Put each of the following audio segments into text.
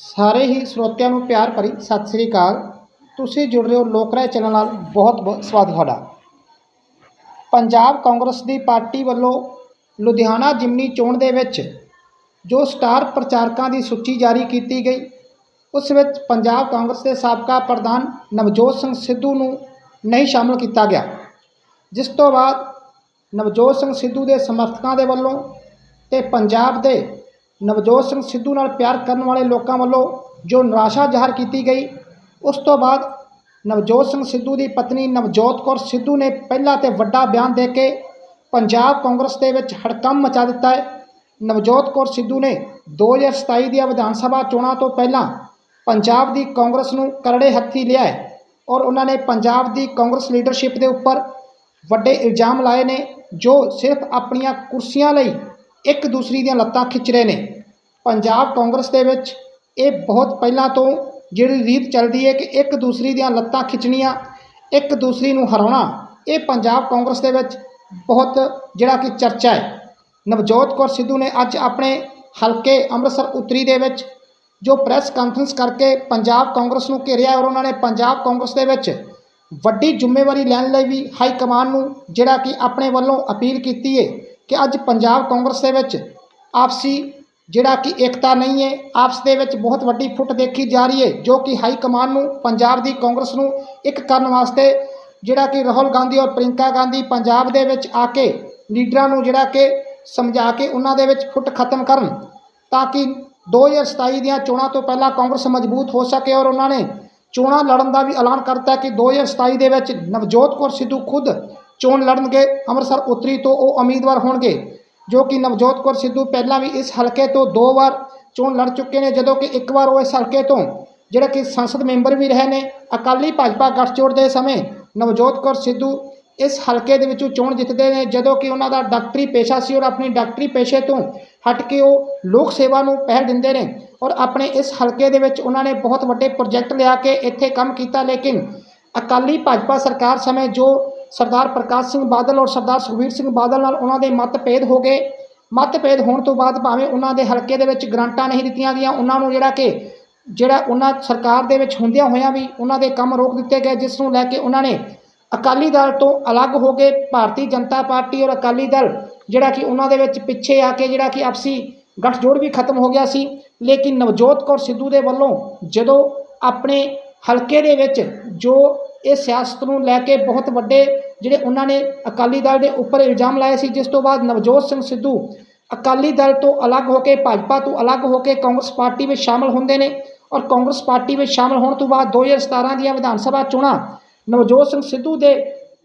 ਸਾਰੇ ਹੀ ਸਰੋਤਿਆਂ ਨੂੰ ਪਿਆਰ ਭਰੀ ਸਤਿ ਸ੍ਰੀ ਅਕਾਲ। ਤੁਸੀਂ ਜੁੜ ਰਹੇ ਹੋ ਲੋਕ ਰਾਏ ਚੈਨਲ ਨਾਲ। ਬਹੁਤ ਬਹੁਤ ਸਵਾਗਤ ਤੁਹਾਡਾ। ਪੰਜਾਬ ਕਾਂਗਰਸ ਦੀ ਪਾਰਟੀ ਵੱਲੋਂ ਲੁਧਿਆਣਾ ਜਿਮਨੀ ਚੋਣ ਦੇ ਵਿੱਚ ਜੋ ਸਟਾਰ ਪ੍ਰਚਾਰਕਾਂ ਦੀ ਸੂਚੀ ਜਾਰੀ ਕੀਤੀ ਗਈ, ਉਸ ਵਿੱਚ ਪੰਜਾਬ ਕਾਂਗਰਸ ਦੇ ਸਾਬਕਾ ਪ੍ਰਧਾਨ ਨਵਜੋਤ ਸਿੰਘ ਸਿੱਧੂ ਨੂੰ ਨਹੀਂ ਸ਼ਾਮਲ ਕੀਤਾ ਗਿਆ। ਜਿਸ ਤੋਂ ਬਾਅਦ ਨਵਜੋਤ ਸਿੰਘ ਸਿੱਧੂ ਦੇ ਸਮਰਥਕਾਂ ਦੇ ਵੱਲੋਂ ਤੇ ਪੰਜਾਬ ਦੇ ਨਵਜੋਤ ਸਿੰਘ ਸਿੱਧੂ ਨਾਲ ਪਿਆਰ ਕਰਨ ਵਾਲੇ ਲੋਕਾਂ ਵੱਲੋਂ ਜੋ ਨਿਰਾਸ਼ਾ ਜ਼ਾਹਰ ਕੀਤੀ ਗਈ, ਉਸ ਤੋਂ ਬਾਅਦ ਨਵਜੋਤ ਸਿੰਘ ਸਿੱਧੂ ਦੀ ਪਤਨੀ ਨਵਜੋਤ ਕੌਰ ਸਿੱਧੂ ਨੇ ਪਹਿਲਾ ਤੇ ਵੱਡਾ ਬਿਆਨ ਦੇ ਕੇ ਪੰਜਾਬ ਕਾਂਗਰਸ ਦੇ ਵਿੱਚ ਹੜਕੰਮ ਮਚਾ ਦਿੱਤਾ ਹੈ। ਨਵਜੋਤ ਕੌਰ ਸਿੱਧੂ ਨੇ 2027 ਦੀਆਂ ਵਿਧਾਨ ਸਭਾ ਚੋਣਾਂ ਤੋਂ ਪਹਿਲਾਂ ਪੰਜਾਬ ਦੀ ਕਾਂਗਰਸ ਨੂੰ ਕਰੜੇ ਹੱਥੀ ਲਿਆ ਹੈ ਔਰ ਉਹਨਾਂ ਨੇ ਪੰਜਾਬ ਦੀ ਕਾਂਗਰਸ ਲੀਡਰਸ਼ਿਪ ਦੇ ਉੱਪਰ ਵੱਡੇ ਇਲਜ਼ਾਮ ਲਾਏ ਨੇ ਜੋ ਸਿਰਫ ਆਪਣੀਆਂ ਕੁਰਸੀਆਂ ਲਈ ਇੱਕ ਦੂਸਰੀ ਦੀਆਂ ਲੱਤਾਂ ਖਿੱਚ ਰਹੇ ਨੇ। ਪੰਜਾਬ ਕਾਂਗਰਸ ਦੇ ਵਿੱਚ ਇਹ ਬਹੁਤ ਪਹਿਲਾਂ ਤੋਂ ਜਿਹੜੀ ਰੀਤ ਚੱਲਦੀ ਹੈ ਕਿ ਇੱਕ ਦੂਸਰੀ ਦੀਆਂ ਲੱਤਾਂ ਖਿੱਚਣੀਆਂ, ਇੱਕ ਦੂਸਰੀ ਨੂੰ ਹਰਾਉਣਾ, ਇਹ ਪੰਜਾਬ ਕਾਂਗਰਸ ਦੇ ਵਿੱਚ ਬਹੁਤ ਜਿਹੜਾ ਕਿ ਚਰਚਾ ਹੈ। ਨਵਜੋਤ ਕੌਰ ਸਿੱਧੂ ਨੇ ਅੱਜ ਆਪਣੇ ਹਲਕੇ ਅੰਮ੍ਰਿਤਸਰ ਉੱਤਰੀ ਦੇ ਵਿੱਚ ਜੋ ਪ੍ਰੈਸ ਕਾਨਫਰੰਸ ਕਰਕੇ ਪੰਜਾਬ ਕਾਂਗਰਸ ਨੂੰ ਘੇਰਿਆ ਔਰ ਉਹਨਾਂ ਨੇ ਪੰਜਾਬ ਕਾਂਗਰਸ ਦੇ ਵਿੱਚ ਵੱਡੀ ਜ਼ਿੰਮੇਵਾਰੀ ਲੈਣ ਲਈ ਵੀ ਹਾਈ ਕਮਾਨ ਨੂੰ ਜਿਹੜਾ ਕਿ ਆਪਣੇ ਵੱਲੋਂ ਅਪੀਲ ਕੀਤੀ ਹੈ। ਕਿ ਅੱਜ ਪੰਜਾਬ ਕਾਂਗਰਸ ਦੇ ਵਿੱਚ ਆਪਸੀ ਜਿਹੜਾ ਕਿ ਏਕਤਾ ਨਹੀਂ ਹੈ, ਆਪਸ ਦੇ ਵਿੱਚ ਬਹੁਤ ਵੱਡੀ ਫੁੱਟ ਦੇਖੀ ਜਾ ਰਹੀ ਹੈ, ਜੋ ਕਿ ਹਾਈ ਕਮਾਨ ਨੂੰ, ਪੰਜਾਬ ਦੀ ਕਾਂਗਰਸ ਨੂੰ ਇੱਕ ਕਰਨ ਵਾਸਤੇ ਜਿਹੜਾ ਕਿ ਰਾਹੁਲ ਗਾਂਧੀ ਔਰ ਪ੍ਰਿੰਕਾ ਗਾਂਧੀ ਪੰਜਾਬ ਦੇ ਵਿੱਚ ਆ ਕੇ ਲੀਡਰਾਂ ਨੂੰ ਜਿਹੜਾ ਕਿ ਸਮਝਾ ਕੇ ਉਹਨਾਂ ਦੇ ਵਿੱਚ ਫੁੱਟ ਖਤਮ ਕਰਨ ਤਾਂ ਕਿ 2027 ਦੀਆਂ ਚੋਣਾਂ ਤੋਂ ਪਹਿਲਾਂ ਕਾਂਗਰਸ ਮਜ਼ਬੂਤ ਹੋ ਸਕੇ ਔਰ ਉਹਨਾਂ ਨੇ ਚੋਣਾਂ ਲੜਨ ਦਾ ਵੀ ਐਲਾਨ ਕਰਤਾ ਕਿ 2027 ਦੇ ਵਿੱਚ ਨਵਜੋਤ ਕੌਰ ਸਿੱਧੂ ਖੁਦ ਚੋਣ ਲੜਨਗੇ, ਅੰਮ੍ਰਿਤਸਰ ਉੱਤਰੀ ਤੋਂ ਉਹ ਉਮੀਦਵਾਰ ਹੋਣਗੇ। ਜੋ ਕਿ ਨਵਜੋਤ ਕੌਰ ਸਿੱਧੂ ਪਹਿਲਾਂ ਵੀ ਇਸ ਹਲਕੇ ਤੋਂ ਦੋ ਵਾਰ ਚੋਣ ਲੜ ਚੁੱਕੇ ਨੇ, ਜਦੋਂ ਕਿ ਇੱਕ ਵਾਰ ਉਹ ਇਸ ਹਲਕੇ ਤੋਂ, ਜਿਹੜਾ ਕਿ ਸੰਸਦ ਮੈਂਬਰ ਵੀ ਰਹੇ ਨੇ, ਅਕਾਲੀ ਭਾਜਪਾ ਗੱਠਜੋੜ ਦੇ ਸਮੇਂ ਨਵਜੋਤ ਕੌਰ ਸਿੱਧੂ ਇਸ ਹਲਕੇ ਦੇ ਵਿੱਚੋਂ ਚੋਣ ਜਿੱਤਦੇ ਨੇ, ਜਦੋਂ ਕਿ ਉਹਨਾਂ ਦਾ ਡਾਕਟਰੀ ਪੇਸ਼ਾ ਸੀ ਔਰ ਆਪਣੀ ਡਾਕਟਰੀ ਪੇਸ਼ੇ ਤੋਂ ਹਟ ਕੇ ਉਹ ਲੋਕ ਸੇਵਾ ਨੂੰ ਪਹਿਲ ਦਿੰਦੇ ਨੇ ਔਰ ਆਪਣੇ ਇਸ ਹਲਕੇ ਦੇ ਵਿੱਚ ਉਹਨਾਂ ਨੇ ਬਹੁਤ ਵੱਡੇ ਪ੍ਰੋਜੈਕਟ ਲਿਆ ਕੇ ਇੱਥੇ ਕੰਮ ਕੀਤਾ, ਲੇਕਿਨ ਅਕਾਲੀ ਭਾਜਪਾ ਸਰਕਾਰ ਸਮੇਂ ਜੋ ਸਰਦਾਰ ਪ੍ਰਕਾਸ਼ ਸਿੰਘ ਬਾਦਲ ਔਰ ਸਰਦਾਰ ਸੁਖਬੀਰ ਸਿੰਘ ਬਾਦਲ ਨਾਲ ਉਹਨਾਂ ਦੇ ਮਤਭੇਦ ਹੋ ਗਏ। ਮਤਭੇਦ ਹੋਣ ਤੋਂ ਬਾਅਦ ਭਾਵੇਂ ਉਹਨਾਂ ਦੇ ਹਲਕੇ ਦੇ ਵਿੱਚ ਗ੍ਰਾਂਟਾਂ ਨਹੀਂ ਦਿੱਤੀਆਂ ਗਈਆਂ, ਉਹਨਾਂ ਨੂੰ ਜਿਹੜਾ ਕਿ ਜਿਹੜਾ ਉਹਨਾਂ ਸਰਕਾਰ ਦੇ ਵਿੱਚ ਹੁੰਦਿਆਂ ਹੋਇਆਂ ਵੀ ਉਹਨਾਂ ਦੇ ਕੰਮ ਰੋਕ ਦਿੱਤੇ ਗਏ, ਜਿਸ ਨੂੰ ਲੈ ਕੇ ਉਹਨਾਂ ਨੇ ਅਕਾਲੀ ਦਲ ਤੋਂ ਅਲੱਗ ਹੋ ਕੇ ਭਾਰਤੀ ਜਨਤਾ ਪਾਰਟੀ ਔਰ ਅਕਾਲੀ ਦਲ ਜਿਹੜਾ ਕਿ ਉਹਨਾਂ ਦੇ ਵਿੱਚ ਪਿੱਛੇ ਆ ਕੇ ਜਿਹੜਾ ਕਿ ਆਪਸੀ ਗੱਠਜੋੜ ਵੀ ਖਤਮ ਹੋ ਗਿਆ ਸੀ। ਲੇਕਿਨ ਨਵਜੋਤ ਕੌਰ ਸਿੱਧੂ ਦੇ ਵੱਲੋਂ ਜਦੋਂ ਆਪਣੇ ਹਲਕੇ ਦੇ ਵਿੱਚ ਜੋ ਇਹ ਸਿਆਸਤ ਨੂੰ ਲੈ ਕੇ ਬਹੁਤ ਵੱਡੇ ਜਿਹੜੇ ਉਹਨਾਂ ਨੇ ਅਕਾਲੀ ਦਲ ਦੇ ਉੱਪਰ ਇਲਜ਼ਾਮ ਲਾਏ ਸੀ, ਜਿਸ ਤੋਂ ਬਾਅਦ ਨਵਜੋਤ ਸਿੰਘ ਸਿੱਧੂ ਅਕਾਲੀ ਦਲ ਤੋਂ ਅਲੱਗ ਹੋ ਕੇ ਭਾਜਪਾ ਤੋਂ ਅਲੱਗ ਹੋ ਕੇ ਕਾਂਗਰਸ ਪਾਰਟੀ ਵਿੱਚ ਸ਼ਾਮਲ ਹੁੰਦੇ ਨੇ ਔਰ ਕਾਂਗਰਸ ਪਾਰਟੀ ਵਿੱਚ ਸ਼ਾਮਲ ਹੋਣ ਤੋਂ ਬਾਅਦ 2017 ਦੀਆਂ ਵਿਧਾਨ ਸਭਾ ਚੋਣਾਂ ਨਵਜੋਤ ਸਿੰਘ ਸਿੱਧੂ ਦੇ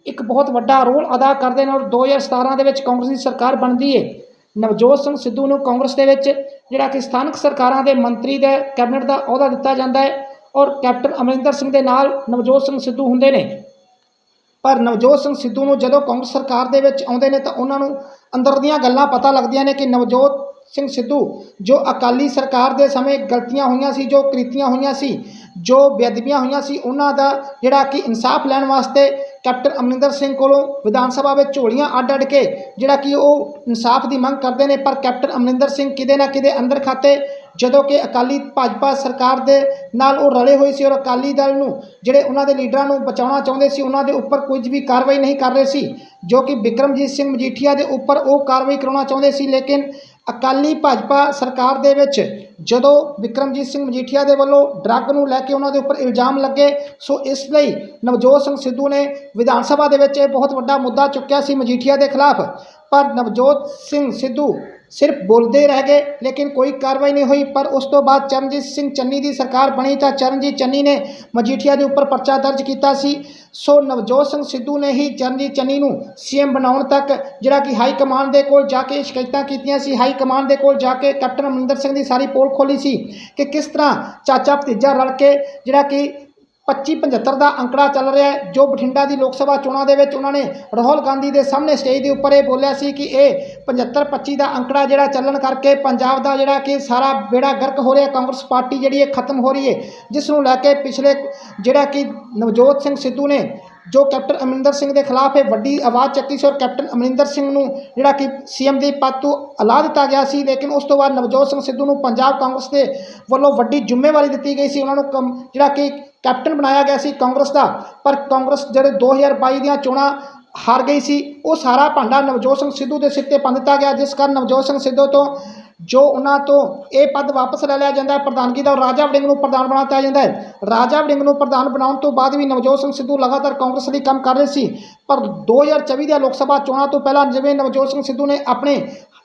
ਇੱਕ ਬਹੁਤ ਵੱਡਾ ਰੋਲ ਅਦਾ ਕਰਦੇ ਨੇ ਔਰ 2017 ਦੇ ਵਿੱਚ ਕਾਂਗਰਸ ਦੀ ਸਰਕਾਰ ਬਣਦੀ ਹੈ ਨਵਜੋਤ ਸਿੰਘ ਸਿੱਧੂ ਨੂੰ ਕਾਂਗਰਸ ਦੇ ਵਿੱਚ ਜਿਹੜਾ ਕਿ ਸਥਾਨਕ ਸਰਕਾਰਾਂ ਦੇ ਮੰਤਰੀ ਦਾ ਕੈਬਨਿਟ ਦਾ ਅਹੁਦਾ ਦਿੱਤਾ ਜਾਂਦਾ ਹੈ ਔਰ ਕੈਪਟਨ ਅਮਰਿੰਦਰ ਸਿੰਘ ਦੇ ਨਾਲ ਨਵਜੋਤ ਸਿੰਘ ਸਿੱਧੂ ਹੁੰਦੇ ਨੇ। ਪਰ ਨਵਜੋਤ ਸਿੰਘ ਸਿੱਧੂ ਨੂੰ ਜਦੋਂ ਕਾਂਗਰਸ ਸਰਕਾਰ ਦੇ ਵਿੱਚ ਆਉਂਦੇ ਨੇ ਤਾਂ ਉਹਨਾਂ ਨੂੰ ਅੰਦਰ ਦੀਆਂ ਗੱਲਾਂ ਪਤਾ ਲੱਗਦੀਆਂ ਨੇ ਕਿ ਨਵਜੋਤ ਸਿੰਘ ਸਿੱਧੂ, ਜੋ ਅਕਾਲੀ ਸਰਕਾਰ ਦੇ ਸਮੇਂ ਗਲਤੀਆਂ ਹੋਈਆਂ ਸੀ, ਜੋ ਕ੍ਰਿਤੀਆਂ ਹੋਈਆਂ ਸੀ, ਜੋ ਬੇਅਦਬੀਆਂ ਹੋਈਆਂ ਸੀ, ਉਹਨਾਂ ਦਾ ਜਿਹੜਾ ਕਿ ਇਨਸਾਫ ਲੈਣ ਵਾਸਤੇ ਕੈਪਟਨ ਅਮਰਿੰਦਰ ਸਿੰਘ ਕੋਲੋਂ ਵਿਧਾਨ ਸਭਾ ਵਿੱਚ ਝੋਲੀਆਂ ਅੱਡ ਅੱਡ ਕੇ ਜਿਹੜਾ ਕਿ ਉਹ ਇਨਸਾਫ ਦੀ ਮੰਗ ਕਰਦੇ ਨੇ। ਪਰ ਕੈਪਟਨ ਅਮਰਿੰਦਰ ਸਿੰਘ ਕਿਤੇ ਨਾ ਕਿਤੇ ਅੰਦਰ ਖਾਤੇ ਜਦੋਂ ਕਿ ਅਕਾਲੀ ਭਾਜਪਾ ਸਰਕਾਰ ਦੇ ਨਾਲ ਉਹ ਰਲੇ ਹੋਏ ਸੀ ਔਰ ਅਕਾਲੀ ਦਲ ਨੂੰ, ਜਿਹੜੇ ਉਹਨਾਂ ਦੇ ਲੀਡਰਾਂ ਨੂੰ ਬਚਾਉਣਾ ਚਾਹੁੰਦੇ ਸੀ, ਉਹਨਾਂ ਦੇ ਉੱਪਰ ਕੁਝ ਵੀ ਕਾਰਵਾਈ ਨਹੀਂ ਕਰ ਰਹੇ ਸੀ, ਜੋ ਕਿ ਬਿਕਰਮਜੀਤ ਸਿੰਘ ਮਜੀਠੀਆ ਦੇ ਉੱਪਰ ਉਹ ਕਾਰਵਾਈ ਕਰਾਉਣਾ ਚਾਹੁੰਦੇ ਸੀ, ਲੇਕਿਨ ਅਕਾਲੀ ਭਾਜਪਾ ਸਰਕਾਰ ਦੇ ਵਿੱਚ ਜਦੋਂ ਵਿਕਰਮਜੀਤ ਸਿੰਘ ਮਜੀਠੀਆ ਦੇ ਵੱਲੋਂ ਡਰੱਗ ਨੂੰ ਲੈ ਕੇ ਉਹਨਾਂ ਦੇ ਉੱਪਰ ਇਲਜ਼ਾਮ ਲੱਗੇ, ਸੋ ਇਸ ਲਈ ਨਵਜੋਤ ਸਿੰਘ ਸਿੱਧੂ ਨੇ ਵਿਧਾਨ ਸਭਾ ਦੇ ਵਿੱਚ ਇਹ ਬਹੁਤ ਵੱਡਾ ਮੁੱਦਾ ਚੁੱਕਿਆ ਸੀ ਮਜੀਠੀਆ ਦੇ ਖਿਲਾਫ। ਪਰ ਨਵਜੋਤ ਸਿੰਘ ਸਿੱਧੂ ਸਿਰਫ ਬੋਲਦੇ ਰਹਿ ਗਏ, ਲੇਕਿਨ ਕੋਈ ਕਾਰਵਾਈ ਨਹੀਂ ਹੋਈ। ਪਰ ਉਸ ਤੋਂ ਬਾਅਦ ਚਰਨਜੀਤ ਸਿੰਘ ਚੰਨੀ ਦੀ ਸਰਕਾਰ ਬਣੀ ਤਾਂ ਚਰਨਜੀਤ ਚੰਨੀ ਨੇ ਮਜੀਠੀਆ ਦੇ ਉੱਪਰ ਪਰਚਾ ਦਰਜ ਕੀਤਾ ਸੀ। ਸੋ ਨਵਜੋਤ ਸਿੰਘ ਸਿੱਧੂ ਨੇ ਹੀ ਚਰਨਜੀਤ ਚੰਨੀ ਨੂੰ ਸੀਐਮ ਬਣਾਉਣ ਤੱਕ, ਜਿਹੜਾ ਕਿ ਹਾਈ ਕਮਾਂਡ ਦੇ ਕੋਲ ਜਾ ਕੇ ਸ਼ਿਕਾਇਤਾਂ ਕੀਤੀਆਂ ਸੀ, ਹਾਈ ਕਮਾਂਡ ਦੇ ਕੋਲ ਜਾ ਕੇ ਕੈਪਟਨ ਅਮਰਿੰਦਰ ਸਿੰਘ ਦੀ ਸਾਰੀ ਪੋਲ ਖੋਲੀ ਸੀ ਕਿ ਕਿਸ ਤਰ੍ਹਾਂ ਚਾਚਾ ਭਤੀਜਾ ਰਲ ਕੇ ਜਿਹੜਾ ਕਿ 25 75 ਦਾ ਅੰਕੜਾ ਚੱਲ ਰਿਹਾ ਹੈ, ਜੋ ਬਠਿੰਡਾ ਦੀ ਲੋਕ ਸਭਾ ਚੋਣਾਂ ਦੇ ਵਿੱਚ ਉਹਨਾਂ ਨੇ ਰਾਹੁਲ ਗਾਂਧੀ ਦੇ ਸਾਹਮਣੇ ਸਟੇਜ ਦੇ ਉੱਪਰ ਇਹ ਬੋਲਿਆ ਸੀ ਕਿ ਇਹ 75 25 ਦਾ ਅੰਕੜਾ ਜਿਹੜਾ ਚੱਲਣ ਕਰਕੇ ਪੰਜਾਬ ਦਾ ਜਿਹੜਾ ਕਿ ਸਾਰਾ ਬੇੜਾ ਗਰਕ ਹੋ ਰਿਹਾ, ਕਾਂਗਰਸ ਪਾਰਟੀ ਜਿਹੜੀ ਇਹ ਖਤਮ ਹੋ ਰਹੀ ਹੈ, ਜਿਸ ਨੂੰ ਲੈ ਕੇ ਪਿਛਲੇ ਜਿਹੜਾ ਕਿ ਨਵਜੋਤ ਸਿੰਘ ਸਿੱਧੂ ਨੇ ਜੋ ਕੈਪਟਨ ਅਮਰਿੰਦਰ ਸਿੰਘ ਦੇ ਖਿਲਾਫ ਇਹ ਵੱਡੀ ਆਵਾਜ਼ ਚੱਕੀ ਸੀ ਔਰ ਕੈਪਟਨ ਅਮਰਿੰਦਰ ਸਿੰਘ ਨੂੰ ਜਿਹੜਾ ਕਿ ਸੀਐਮ ਦੇ ਪਦ ਤੋਂ ਅਲਾ ਦਿੱਤਾ ਗਿਆ ਸੀ, ਲੇਕਿਨ ਉਸ ਤੋਂ ਬਾਅਦ ਨਵਜੋਤ ਸਿੰਘ ਸਿੱਧੂ ਨੂੰ ਪੰਜਾਬ ਕਾਂਗਰਸ ਦੇ ਵੱਲੋਂ ਵੱਡੀ ਜ਼ਿੰਮੇਵਾਰੀ ਦਿੱਤੀ ਗਈ ਸੀ। ਉਹਨਾਂ ਨੂੰ ਕਮ- ਜਿਹੜਾ ਕਿ ਕੈਪਟਨ ਬਣਾਇਆ ਗਿਆ ਸੀ ਕਾਂਗਰਸ ਦਾ। ਪਰ ਕਾਂਗਰਸ ਜਿਹੜੇ 2022 ਦੀਆਂ ਚੋਣਾਂ ਹਾਰ ਗਈ ਸੀ, ਉਹ ਸਾਰਾ ਭਾਂਡਾ ਨਵਜੋਤ ਸਿੰਘ ਸਿੱਧੂ ਦੇ ਸਿਰ ਤੇ ਪਾ ਦਿੱਤਾ ਗਿਆ, ਜਿਸ ਕਾਰਨ ਨਵਜੋਤ ਸਿੰਘ ਸਿੱਧੂ ਤੋਂ ਜੋ ਉਹਨਾਂ ਤੋਂ ਇਹ ਪਦ ਵਾਪਸ ਲੈ ਲਿਆ ਜਾਂਦਾ ਹੈ, ਪ੍ਰਧਾਨਗੀ ਦਾ ਔਰ ਰਾਜਾ ਵੜਿੰਗ ਨੂੰ ਪ੍ਰਧਾਨ ਬਣਾ ਦਿੱਤਾ ਜਾਂਦਾ ਹੈ। ਰਾਜਾ ਵੜਿੰਗ ਨੂੰ ਪ੍ਰਧਾਨ ਬਣਾਉਣ ਤੋਂ ਬਾਅਦ ਵੀ ਨਵਜੋਤ ਸਿੰਘ ਸਿੱਧੂ ਲਗਾਤਾਰ ਕਾਂਗਰਸ ਲਈ ਕੰਮ ਕਰ ਰਹੇ ਸੀ। ਪਰ 2024 ਦੀਆਂ ਲੋਕ ਸਭਾ ਚੋਣਾਂ ਤੋਂ ਪਹਿਲਾਂ ਜਿਵੇਂ ਨਵਜੋਤ ਸਿੰਘ ਸਿੱਧੂ ਨੇ ਆਪਣੇ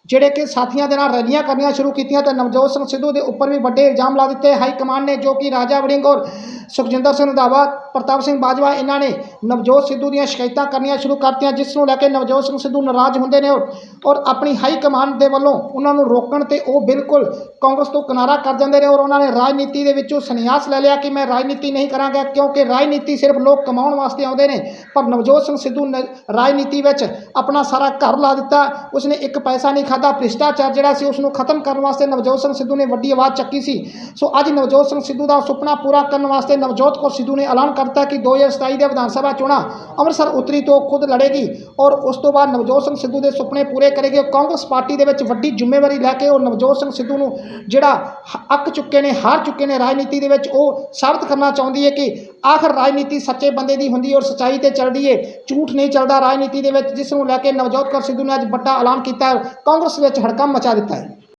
ਜਿਹੜੇ ਕਿ ਸਾਥੀਆਂ ਦੇ ਨਾਲ ਰੈਲੀਆਂ ਕਰਨੀਆਂ ਸ਼ੁਰੂ ਕੀਤੀਆਂ, ਤਾਂ ਨਵਜੋਤ ਸਿੰਘ ਸਿੱਧੂ ਦੇ ਉੱਪਰ ਵੀ ਵੱਡੇ ਇਲਜ਼ਾਮ ਲਾ ਦਿੱਤੇ। ਹਾਈ ਕਮਾਂਡ ਨੇ ਜੋ ਕਿ ਰਾਜਾ ਵੜਿੰਗ ਔਰ ਸੁਖਜਿੰਦਰ ਸਿੰਘ ਰੰਧਾਵਾ ਪ੍ਰਤਾਪ ਸਿੰਘ ਬਾਜਵਾ, ਇਹਨਾਂ ਨੇ ਨਵਜੋਤ ਸਿੱਧੂ ਦੀਆਂ ਸ਼ਿਕਾਇਤਾਂ ਕਰਨੀਆਂ ਸ਼ੁਰੂ ਕਰਤੀਆਂ, ਜਿਸ ਨੂੰ ਲੈ ਕੇ ਨਵਜੋਤ ਸਿੰਘ ਸਿੱਧੂ ਨਾਰਾਜ਼ ਹੁੰਦੇ ਨੇ ਔਰ ਔਰ ਆਪਣੀ ਹਾਈ ਕਮਾਂਡ ਦੇ ਵੱਲੋਂ ਉਹਨਾਂ ਨੂੰ ਰੋਕਣ ਤੇ ਉਹ ਬਿਲਕੁਲ ਕਾਂਗਰਸ ਤੋਂ ਕਿਨਾਰਾ ਕਰ ਜਾਂਦੇ ਨੇ ਔਰ ਉਹਨਾਂ ਨੇ ਰਾਜਨੀਤੀ ਦੇ ਵਿੱਚੋਂ ਸੰਨਿਆਸ ਲੈ ਲਿਆ ਕਿ ਮੈਂ ਰਾਜਨੀਤੀ ਨਹੀਂ ਕਰਾਂਗਾ ਕਿਉਂਕਿ ਰਾਜਨੀਤੀ ਸਿਰਫ ਲੋਕ ਕਮਾਉਣ ਵਾਸਤੇ ਆਉਂਦੇ ਨੇ, ਪਰ ਨਵਜੋਤ ਸਿੰਘ ਸਿੱਧੂ ਨੇ, ਰਾਜਨੀਤੀ ਵਿੱਚ ਆਪਣਾ ਸਾਰਾ ਘਰ ਲਾ ਦਿੱਤਾ, ਉਸਨੇ ਇੱਕ ਪੈਸਾ ਨਹੀਂ ਖਾਦਾ ਭ੍ਰਿਸ਼ਟਾਚਾਰ ਜਿਹੜਾ ਸੀ ਉਸ ਨੂੰ ਖਤਮ ਕਰਨ ਵਾਸਤੇ ਨਵਜੋਤ ਸਿੰਘ ਸਿੱਧੂ ਨੇ ਵੱਡੀ ਆਵਾਜ਼ ਚੱਕੀ ਸੀ। ਸੋ ਅੱਜ ਨਵਜੋਤ ਸਿੰਘ ਸਿੱਧੂ ਦਾ ਸੁਪਨਾ ਪੂਰਾ ਕਰਨ ਵਾਸਤੇ ਨਵਜੋਤ ਕੌਰ ਸਿੱਧੂ ਨੇ ਐਲਾਨ ਕਰ ਕਰਤਾ ਕਿ 2027 ਦੇ ਵਿਧਾਨ ਸਭਾ ਚੋਣਾਂ ਅੰਮ੍ਰਿਤਸਰ ਉੱਤਰੀ ਤੋਂ ਖੁਦ ਲੜੇਗੀ ਔਰ ਉਸ ਤੋਂ ਬਾਅਦ ਨਵਜੋਤ ਸਿੰਘ ਸਿੱਧੂ ਦੇ ਸੁਪਨੇ ਪੂਰੇ ਕਰੇਗੀ ਉਹ ਕਾਂਗਰਸ ਪਾਰਟੀ ਦੇ ਵਿੱਚ ਵੱਡੀ ਜ਼ਿੰਮੇਵਾਰੀ ਲੈ ਕੇ ਉਹ ਨਵਜੋਤ ਸਿੰਘ ਸਿੱਧੂ ਨੂੰ ਜਿਹੜਾ ਅੱਕ ਚੁੱਕੇ ਨੇ ਹਾਰ ਚੁੱਕੇ ਨੇ ਰਾਜਨੀਤੀ ਦੇ ਵਿੱਚ ਉਹ ਸਾਬਤ ਕਰਨਾ ਚਾਹੁੰਦੀ ਹੈ ਕਿ ਆਖਰ ਰਾਜਨੀਤੀ ਸੱਚੇ ਬੰਦੇ ਦੀ ਹੁੰਦੀ ਹੈ ਔਰ ਸੱਚਾਈ ਤੇ ਚੱਲਦੀ ਹੈ ਝੂਠ ਨਹੀਂ ਚੱਲਦਾ ਰਾਜਨੀਤੀ ਦੇ ਵਿੱਚ ਜਿਸ ਨੂੰ ਲੈ ਕੇ ਨਵਜੋਤ ਕੌਰ ਸਿੱਧੂ ਨੇ ਅੱਜ ਵੱਡਾ ਐਲਾਨ ਕੀਤਾ ਕਾਂਗਰਸ ਵਿੱਚ ਹੜਕੰਪ ਮਚਾ ਦਿੱਤਾ ਹੈ